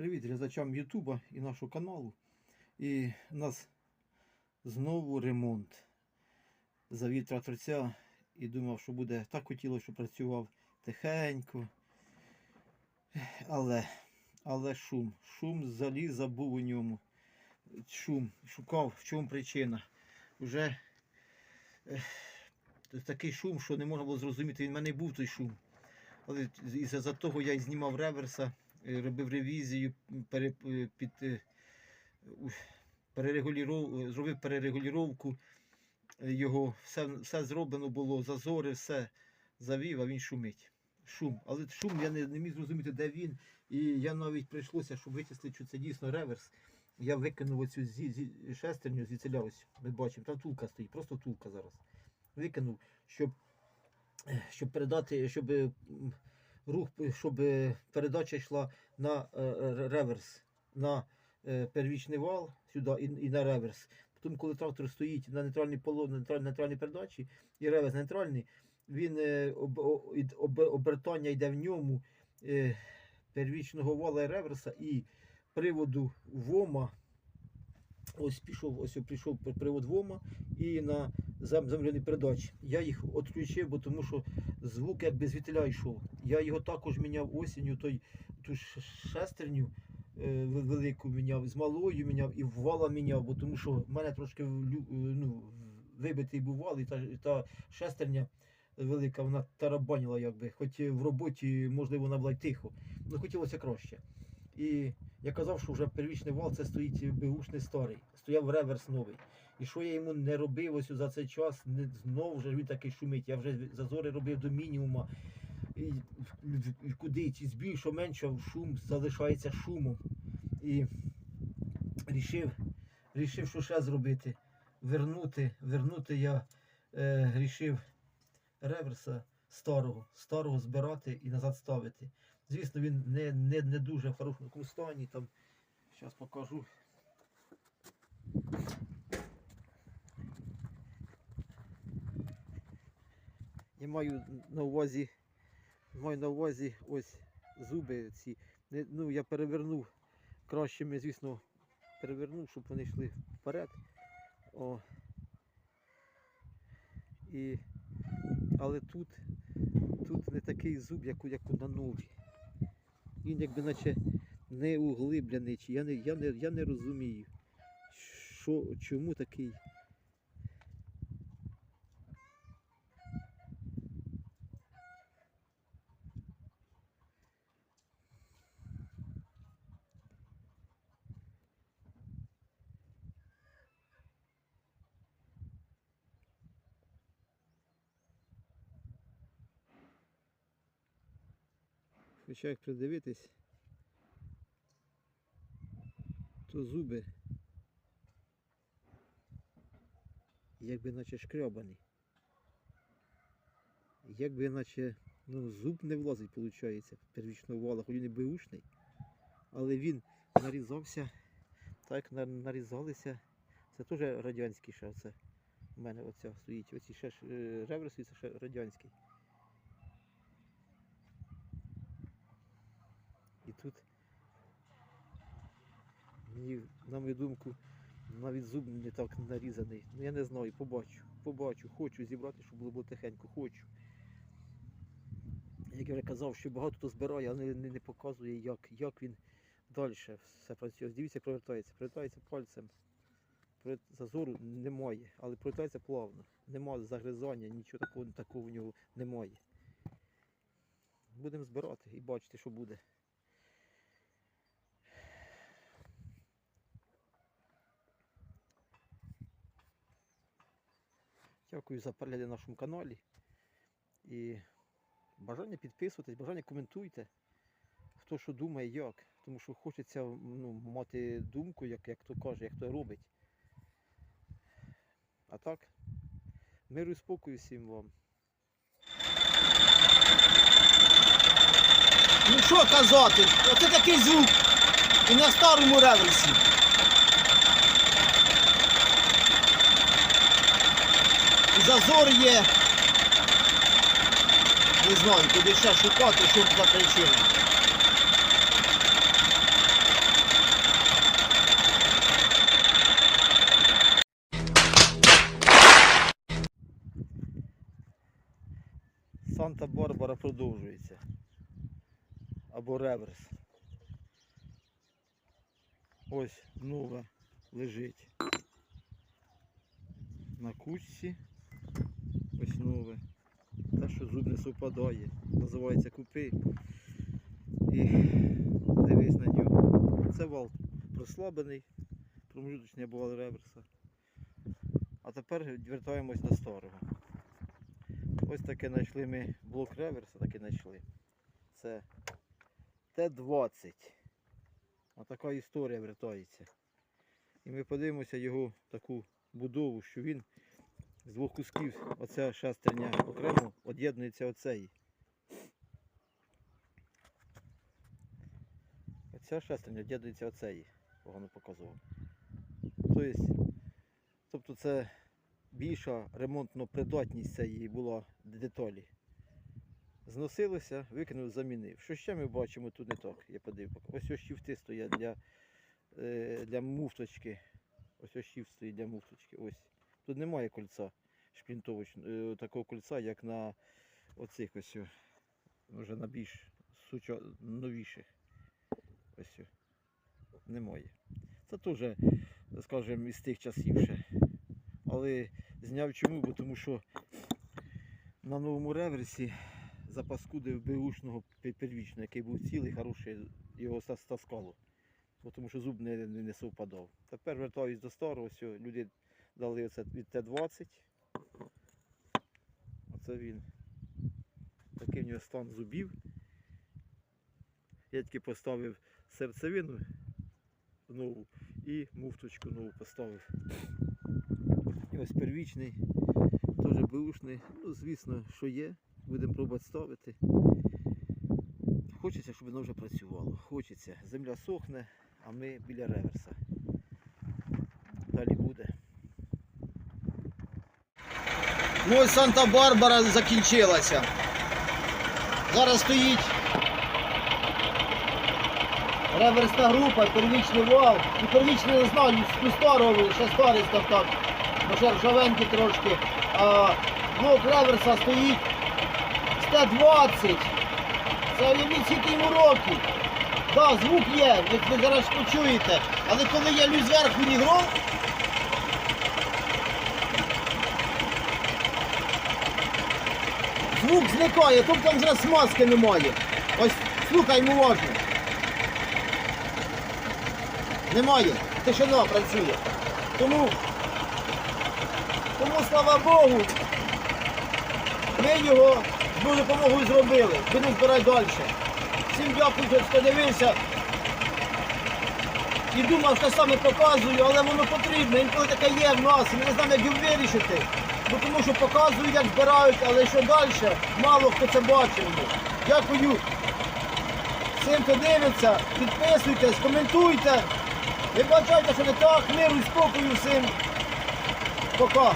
Привіт глядачам Ютуба і нашого каналу. І у нас знову ремонт. Завів тракторця і думав, що буде так хотілося, щоб працював тихенько. Але, але шум. Шум заліз, забув у ньому. Шум. Шукав, в чому причина. Ех, такий шум, що не можна було зрозуміти. Він в мене був той шум. Але із-за того я і знімав реверса, е, робив ревізію, е, під, е, е, зробив перерегулювання його, все, все зроблено було, зазори, все завів, а він шумить. Шум. Але шум я не, не міг зрозуміти, де він. І я навіть прийшлося, щоб вичислити, що це дійсно реверс. Я викинув оцю зі, зі, шестерню звідсиля ось, ми бачимо, там тулка стоїть, просто тулка зараз. Викинув, щоб, е, щоб передати, щоб е, рух, щоб е, передача йшла на е, е, реверс, на первічний вал сюди і, на реверс. Потім, коли трактор стоїть на нейтральній поло, на нейтраль- нейтральній передачі і реверс нейтральний, він об, об, обертання йде в ньому е, первічного вала і реверса і приводу ВОМа. Ось пішов, ось прийшов привод ВОМа і на зем, земляні передачі. Я їх відключив, бо тому що звук якби звідтиля йшов. Я його також міняв осінню, той ту шестерню е, велику міняв, з малою міняв і вала міняв, бо тому що в мене трошки е, ну, вибитий був вал, і та, та шестерня велика, вона тарабанила якби, хоч в роботі, можливо, вона була й тихо. Ну хотілося краще. І я казав, що вже первічний вал це стоїть беушний старий, стояв реверс новий. І що я йому не робив ось за цей час, не, знову вже він такий шумить. Я вже зазори робив до мінімума. І, в- куди чи збільшив, менше, шум залишається шумом. І рішив, рішив, що ще зробити. Вернути, вернути я е, рішив реверса старого, старого збирати і назад ставити. Звісно, він не, не, не дуже в хорошому стані. Там, зараз покажу. Я маю на увазі, маю на увазі ось зуби ці. Ну, я перевернув кращими, звісно, перевернув, щоб вони йшли вперед. О. І, але тут, тут не такий зуб, як, як на нові. Він якби наче не углиблений. Я не, я не, я не розумію, що, чому такий. Хоча як придивитись, то зуби якби наче шкрябані. Якби наче ну, зуб не влазить, виходить, первічного вала, хоч він і беушний, але він нарізався, так на- нарізалися. Це теж радянський ще оце. У мене оця стоїть. Оці ще е, реверси, це ще радянський. Тут, мені, на мою думку, навіть зуб не так нарізаний. Ну я не знаю, побачу. Побачу, хочу зібрати, щоб було тихенько, хочу. Як я вже казав, що багато хто збирає, але не, не показує, як, як він далі все працює. Дивіться, як провертається. Провертається пальцем. Зазору немає, але провертається плавно. Нема загризання, нічого такого, такого в нього немає. Будемо збирати і бачити, що буде. Дякую за перегляд на нашому каналі. І бажання підписуватись, бажання коментуйте, хто що думає, як. Тому що хочеться ну, мати думку, як, як хто каже, як хто робить. А так, миру і спокою всім вам. Ну що казати? Оце такий звук. І на старому реверсі. зазор є. Не знаю, туди ще шукати, щоб закричили. Санта-Барбара продовжується. Або реверс. Ось нова лежить на кучці. Нове. Те, що зуб не совпадає. Називається купи. І дивись на нього. Це вал прослаблений, промежуточний вал реверса. А тепер вертаємось до старого. Ось таке знайшли ми блок реверса, таке знайшли. Це Т-20. Отака історія вертається. І ми подивимося його таку будову, що він з двох кусків, оця шестерня окремо від'єднується оцеї. Оця шестерня від'єднується оцеї. Погано показував. Тобто, тобто це більша ремонтна придатність цієї була деталі. Зносилося, викинув, замінив. Що ще ми бачимо тут не так? Я подивив. Ось ось щифти стоять для, е, для муфточки. Ось ось щифт стоїть для муфточки. Ось. Тут немає кольця шплінтовочного, такого кольця, як на оцих ось. Вже на більш суча... новіших. Ось. Немає. Це теж, скажімо, із тих часів ще. Але зняв чому? Бо тому що на новому реверсі запаскудив беушного пе- первічного, який був цілий, хороший, його ста- стаскало. Тому що зуб не, не, не совпадав. Тепер вертаюсь до старого, все, люди дали оце від Т-20. Оце він. Такий в нього стан зубів. Я тільки поставив серцевину нову і муфточку нову поставив. І ось первічний, теж беушний. Ну, звісно, що є. Будемо пробувати ставити. Хочеться, щоб воно вже працювало. Хочеться. Земля сохне, а ми біля реверса. Далі буде. Ну Санта-Барбара закінчилася. Зараз стоїть реверсна група, первічний вал. І первічний не знаю, ну старого, ще старий став так. бо ще ржавенький трошки. А блок реверса стоїть з Т-20. Це уявіть скільки йому років. Так, звук є, ви, ви зараз почуєте. Але коли я лю зверху нігром, звук зникає, тобто вже смазки немає. Ось слухаймо уважно. Немає. Тишина працює. Тому, тому слава Богу, ми його з допомогою зробили. Будемо збирати далі. Всім дякую, хто дивився. І думав, що саме показую, але воно потрібно. Інколи таке є в нас, ми не знаємо, як його вирішити. Бо тому що показують, як збирають, але що далі, мало хто це бачив. Дякую всім, хто дивиться, підписуйтесь, коментуйте. Ви бачайте, що не так, миру і спокою всім. Пока.